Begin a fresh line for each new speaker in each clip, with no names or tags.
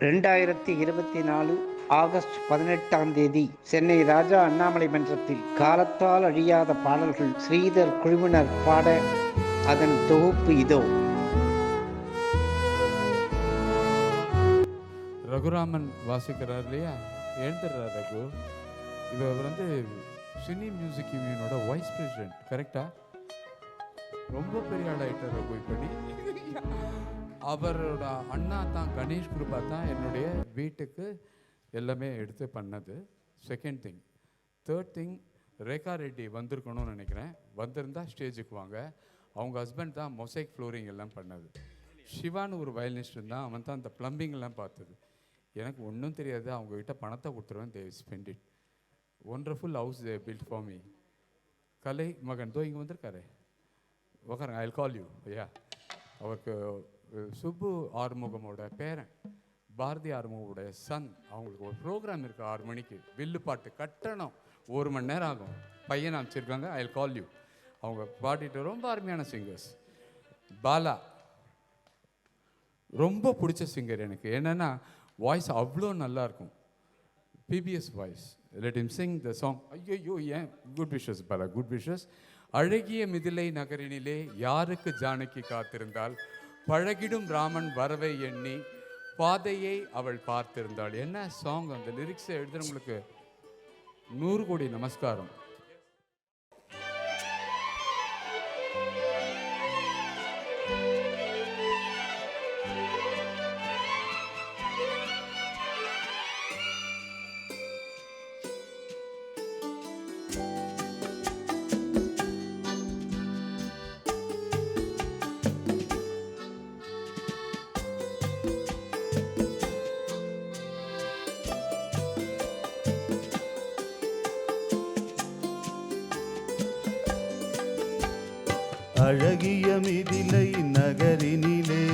ரெண்டாயிரத்தி இருபத்தி நாலு ஆகஸ்ட் பதினெட்டாம் தேதி சென்னை ராஜா அண்ணாமலை மன்றத்தில் காலத்தால் அழியாத பாடல்கள் ஸ்ரீதர் குழுவினர் பாட அதன் தொகுப்பு இதோ.
ரகுராமன் வாசிக்கிறார் இல்லையா? எழுந்துடுறார் ரகு. இவர் வந்து சினி மியூசிக் யூனியனோட வைஸ் பிரசிடென்ட் கரெக்டா? ரொம்ப பெரிய ஆளாயிட்டார் ரகு இப்படி. அவரோட அண்ணா தான் கணேஷ் குருபா தான் என்னுடைய வீட்டுக்கு எல்லாமே எடுத்து பண்ணது. Second thing third thing Rekha Reddy வந்திருக்கணும்னு நினைக்கிறேன். வந்திருந்தா ஸ்டேஜுக்கு வாங்க. அவங்க ஹஸ்பண்ட் தான் மொசைக் ஃப்ளோரிங் எல்லாம் பண்ணது. சிவான்னு ஒரு வயலினிஸ்ட் இருந்தால் அவன் தான் அந்த ப்ளம்பிங்லாம் பார்த்தது. எனக்கு ஒன்றும் தெரியாது. அவங்கக்கிட்ட பணத்தை கொடுத்துருவேன். They spend it wonderful house they built for me கலை மகன். தோ இங்கே வந்திருக்காரு. உக்காருங்க ஐ கால் யூ ஐயா அவருக்கு சுப்பு ஆறுமுகமோட பேரன் பாரதி ஆறுமுகோட சன் அவங்களுக்கு ஒரு ப்ரோக்ராம் இருக்குது ஆறு மணிக்கு. வில்லு பாட்டு கட்டணம். ஒரு மணி நேரம் ஆகும். பையன் அனுப்பிச்சிருக்காங்க. ஐ கால் யூ அவங்க பாடிட்டு ரொம்ப அருமையான சிங்கர்ஸ் பாலா ரொம்ப பிடிச்ச சிங்கர் எனக்கு. என்னென்னா வாய்ஸ் அவ்வளோ நல்லாயிருக்கும் PBS voice let him sing the song ஐயோ ஏன்? Good wishes Bala. Good wishes அழகிய மிதிலை நகரினிலே யாருக்கு ஜானகி காத்திருந்தால்? பழகிடும் ராமன் வரவை எண்ணி பாதையை அவள் பார்த்திருந்தாள். என்ன சாங் அந்த லிரிக்ஸை எழுதுறவங்களுக்கு நூறு கோடி நமஸ்காரம்.
அழகிய மிதிலை நகரினிலே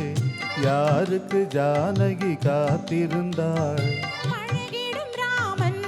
யாருக்கு ஜானகி காத்திருந்தாள்?
பழகிடும் ராமன்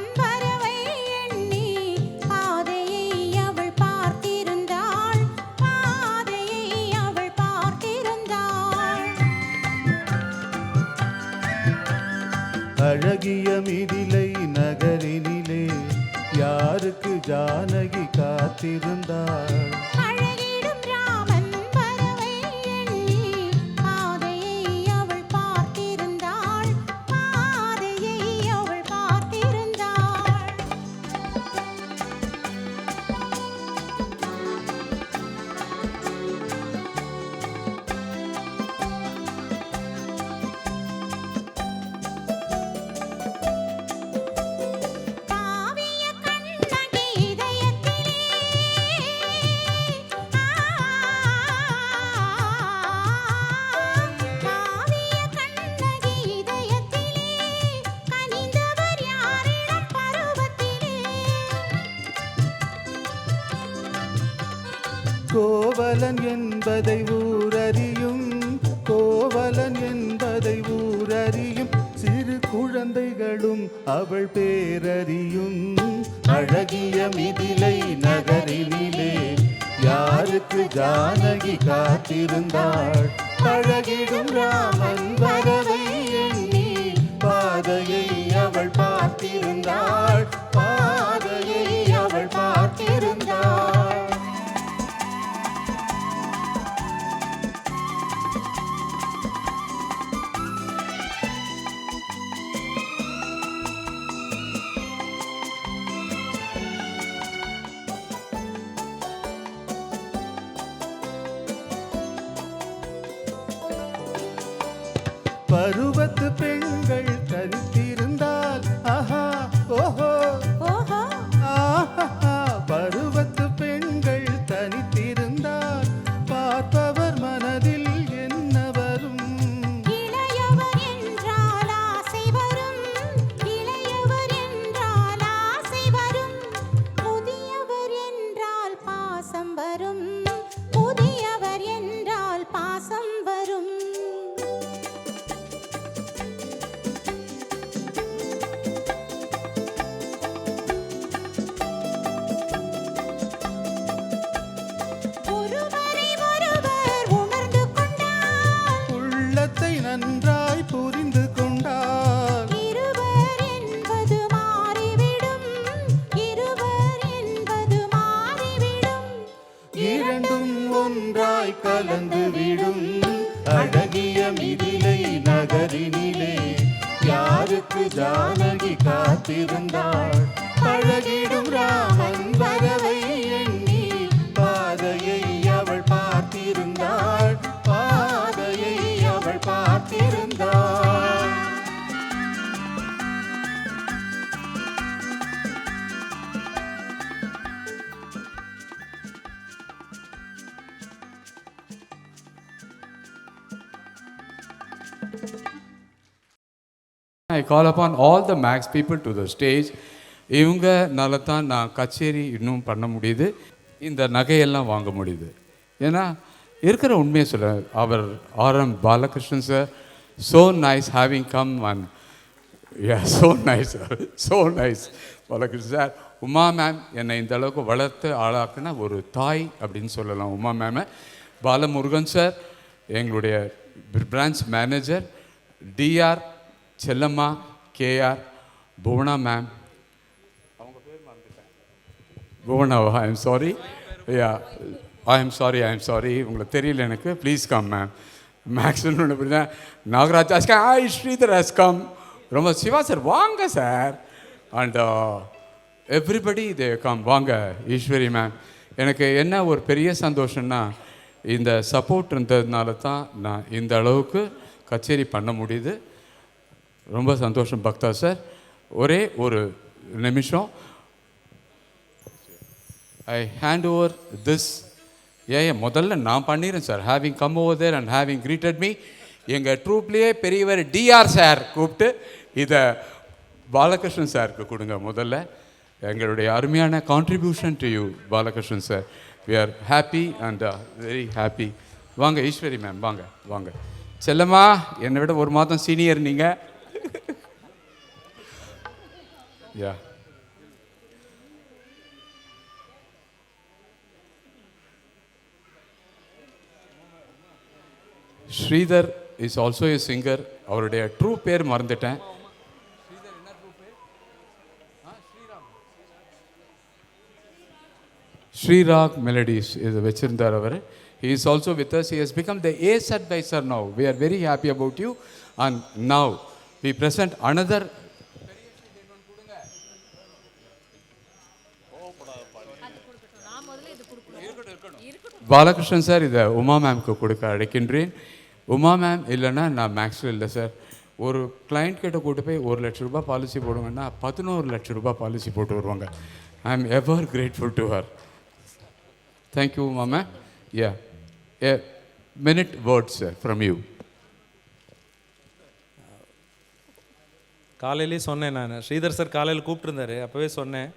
கோவலன் என்பதை ஊரறியும் கோவலன் என்பதை ஊரறியும் சிறு குழந்தைகளும் அவள் பேரறியும். அழகிய மிதிலை நகரினிலே யாருக்கு ஜானகி காத்திருந்தாள்? அழகிடும் ராமன் வரவை எண்ணி பாதையை அவள் பார்த்திருந்தாள். பருவத்து பெண்கள்
இரண்டும் ஒன்றாய் கலந்து விடும். அழகிய மிதிலை
நகரினிலே யாருக்கு ஜானகி காத்திருந்தாள்? அழகிடும் ராமன் வரவை and
I call upon all the Max people to the stage இவங்கனால தான் நான் கச்சேரி இன்னும் பண்ண முடியுது. இந்த நகையெல்லாம் வாங்க முடியுது. ஏன்னா இருக்கிற உண்மையை சொல்ல அவர் R M Balakrishnan sir so nice having come and yeah so nice so nice Balakrishnan sir Uma ma'am என்னை இந்த அளவுக்கு வளர்த்து ஆளாக்குன ஒரு தாய் அப்படின்னு சொல்லலாம் உமா மேமை பாலமுருகன் சார் எங்களுடைய branch manager TR Chellamma KR Bhuvana ma'am அவங்க பேர் புவனாவா I am sorry yeah I am sorry I am sorry உங்களுக்கு தெரியல எனக்கு. ப்ளீஸ் கம் மேம் மேக்ஸிமம் அப்படின்னா நாகராஜ் அஸ்கா ஐ ஸ்ரீதர் அஸ்கம் ரொம்ப சிவா சார் வாங்க sir and everybody they come வாங்க ஈஸ்வரி மேம் எனக்கு என்ன ஒரு பெரிய சந்தோஷம்னா இந்த சப்போர்ட் இருந்ததுனால தான் நான் இந்த அளவுக்கு கச்சேரி பண்ண முடியுது. ரொம்ப சந்தோஷம் பக்தா சார். ஒரே ஒரு நிமிஷம். ஐ ஹேண்ட் ஓவர் திஸ் ஏன் முதல்ல நான் பண்ணிடுறேன் sir. Having come over there and having greeted me எங்கள் ட்ரூப்லேயே பெரியவர் டிஆர் சார் கூப்பிட்டு இதை பாலகிருஷ்ணன் சாருக்கு கொடுங்க முதல்ல. எங்களுடைய அருமையான contribution to you Balakrishnan sir. We are happy and very happy வாங்க ஈஸ்வரி மேம் வாங்க வாங்க. செல்லம்மா என்னை விட ஒரு மாதம் சீனியர் நீங்கள் yeah Sridhar is also a singer அவருடைய ட்ரூ பேர் மறந்துட்டேன் ஸ்ரீராக் மெலடிஸ் இது வச்சிருந்தார் அவர் he is also with us he has become the ace advisor now we are very happy about you and now we present another Balakrishnan sir இதை உமா மேம்க்கு கொடுக்க அழைக்கின்றேன். Uma ma'am இல்லைன்னா நான் மேக்ஸில் இல்லை சார். ஒரு கிளைண்ட் கிட்ட கூட்டு போய் ஒரு லட்ச ரூபாய் பாலிசி போடுங்கன்னா பதினோரு லட்ச ரூபாய் பாலிசி போட்டு வருவாங்க. I am ever grateful to her thank you Uma ma'am yeah a minute words from you
காலையிலே சொன்னேன் நான். ஸ்ரீதர் சார் காலையில் கூப்பிட்டுருந்தாரு. அப்போவே சொன்னேன்.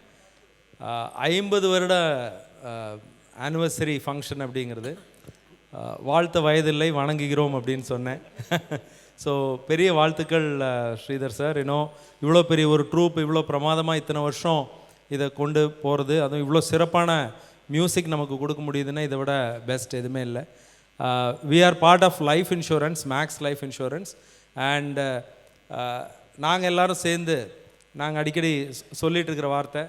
ஐம்பது வருட ஆனிவர்சரி ஃபங்க்ஷன் அப்படிங்கிறது. வாழ்த்த வயதில்லை வணங்குகிறோம் அப்படின்னு சொன்னேன். ஸோ பெரிய வாழ்த்துக்கள் ஸ்ரீதர் சார். இன்னும் இவ்வளோ பெரிய ஒரு ட்ரூப் இவ்வளோ பிரமாதமாக இத்தனை வருஷம் இதை கொண்டு போகிறது அதுவும் இவ்வளோ சிறப்பான மியூசிக் நமக்கு கொடுக்க முடியுதுன்னா இதை விட பெஸ்ட் எதுவுமே இல்லை. We are part of life insurance Max life insurance and நாங்கள் எல்லாரும் சேர்ந்து நாங்கள் அடிக்கடி சொல்லிகிட்ருக்கிற இருக்கிற வார்த்தை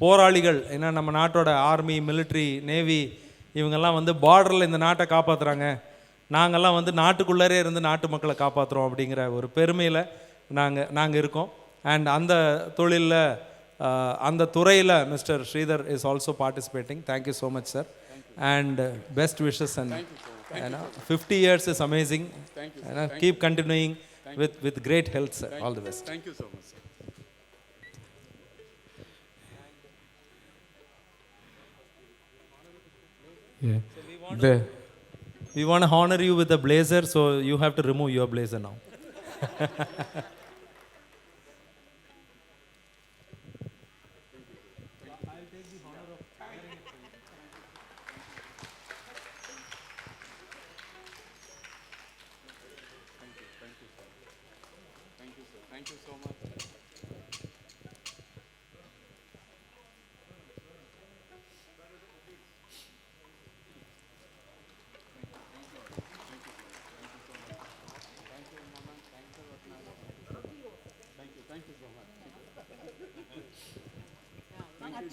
போராளிகள் ஏன்னா நம்ம நாட்டோட ஆர்மி military நேவி இவங்கெல்லாம் வந்து பார்டரில் இந்த நாட்டை காப்பாற்றுறாங்க நாங்கள்லாம் வந்து நாட்டுக்குள்ளரே இருந்து நாட்டு மக்களை காப்பாற்றுறோம் அப்படிங்கிற ஒரு பெருமையில் நாங்கள் நாங்கள் இருக்கோம். அண்ட் அந்த தொழிலில் அந்த துறையில் mister Sridhar is also participating thank you so much sir and best wishes and fifty years is amazing keep continuing with with great health sir all the
best thank you so much Yeah. The,
We want to honor you with a blazer, so you have to remove your blazer now.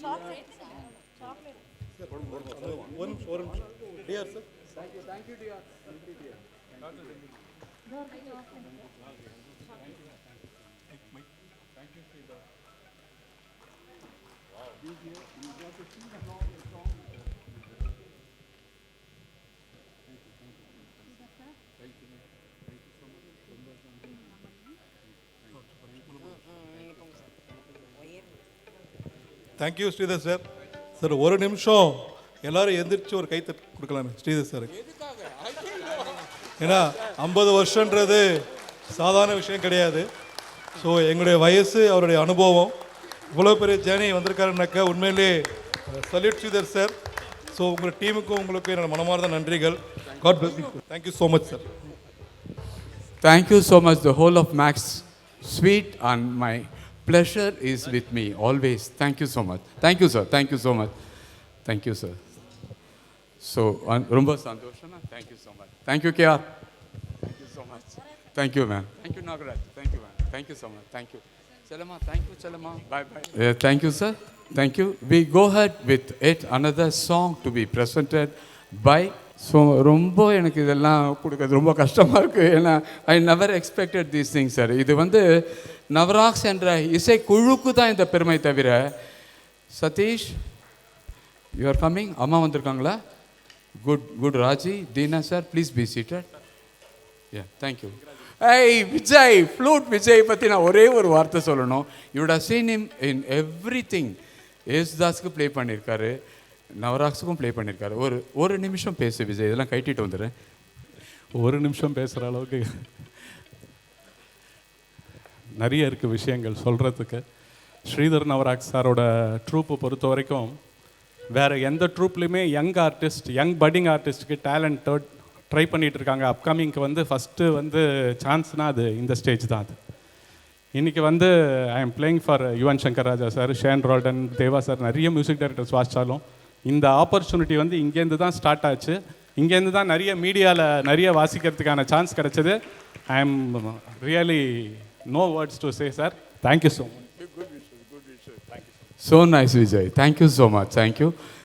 Thank you. dear. Thank you Sridhar sir sir ஒரு நிமிஷம் எல்லாரும் எந்திரிச்சு ஒரு கை தட்டு கொடுக்கலாம் ஸ்ரீதர் சாருக்கு ஏன்னா ஐம்பது வருஷன்றது சாதாரண விஷயம் கிடையாது. ஸோ எங்களுடைய வயசு அவருடைய அனுபவம் இவ்வளோ பெரிய ஜேர்னி வந்திருக்காருனாக்கா உண்மையிலே சல்யூட் ஸ்ரீதர் சார் ஸோ உங்கள் டீமுக்கும் உங்களுக்கும் என்னோட மனமார்ந்த நன்றிகள். God bless thank you so much sir
Thank you so much, the whole of Max. Sweet and my pleasure is with me always. Thank you so much. Thank you, sir. Thank you so much. Thank you, sir. So, uh, ரொம்ப சந்தோஷம் Thank you so much. Thank you, KR. Thank you so much. Thank you, man. Thank you, Nagaraj. Thank you, man. Thank you so much. Thank you. Chalama, thank you, Chalama. Bye, bye. Uh, thank you, sir. Thank you. We go ahead with yet another song to be presented by so ரொம்ப எனக்கு இதெல்லாம் கொடுக்கறது ரொம்ப கஷ்டமாக இருக்குது ஏன்னா I never expected these things sir இது வந்து நவராக்ஸ் என்ற இசை குழுக்கு தான் இந்த பெருமை தவிர சதீஷ் யூ ஆர் கம்மிங் அம்மா வந்திருக்காங்களா? Good good Raji Dheena sir please be seated yeah thank you ஏய் விஜய் ஃப்ளூட் விஜய் பற்றி நான் ஒரே ஒரு வார்த்தை சொல்லணும். You'd have seen him in every thing யேசுதாஸ்க்கு ப்ளே பண்ணியிருக்காரு நவராக்ஸுக்கும் ப்ளே பண்ணியிருக்காரு ஒரு ஒரு நிமிஷம் பேசு விஜய் இதெல்லாம் கைட்டிட்டு வந்துடுறேன்
ஒரு நிமிஷம் பேசுகிற அளவுக்கு நிறைய இருக்குது விஷயங்கள் சொல்கிறதுக்கு ஸ்ரீதர் நவராக் சாரோட ட்ரூப்பை பொறுத்த வரைக்கும் வேறு எந்த ட்ரூப்லேயுமே யங் ஆர்டிஸ்ட் யங் பட்டிங் ஆர்டிஸ்ட்டுக்கு டேலண்ட் ட்ரை பண்ணிகிட்டு இருக்காங்க. அப்கமிங்க்கு வந்து ஃபஸ்ட்டு வந்து சான்ஸ்னால் அது இந்த ஸ்டேஜ் தான் அது. இன்றைக்கி வந்து I am playing for Yuvan Shankar Raja sir Sean Roldan Deva sir நிறைய மியூசிக் டைரக்டர்ஸ் வாசித்தாலும் இந்த ஆப்பர்ச்சுனிட்டி வந்து இங்கேருந்து தான் ஸ்டார்ட் ஆச்சு. இங்கேருந்து தான் நிறைய மீடியாவில் நிறைய வாசிக்கிறதுக்கான சான்ஸ் கிடச்சிது. I am really no words to say sir thank you so much
so nice Vijay thank you so much thank you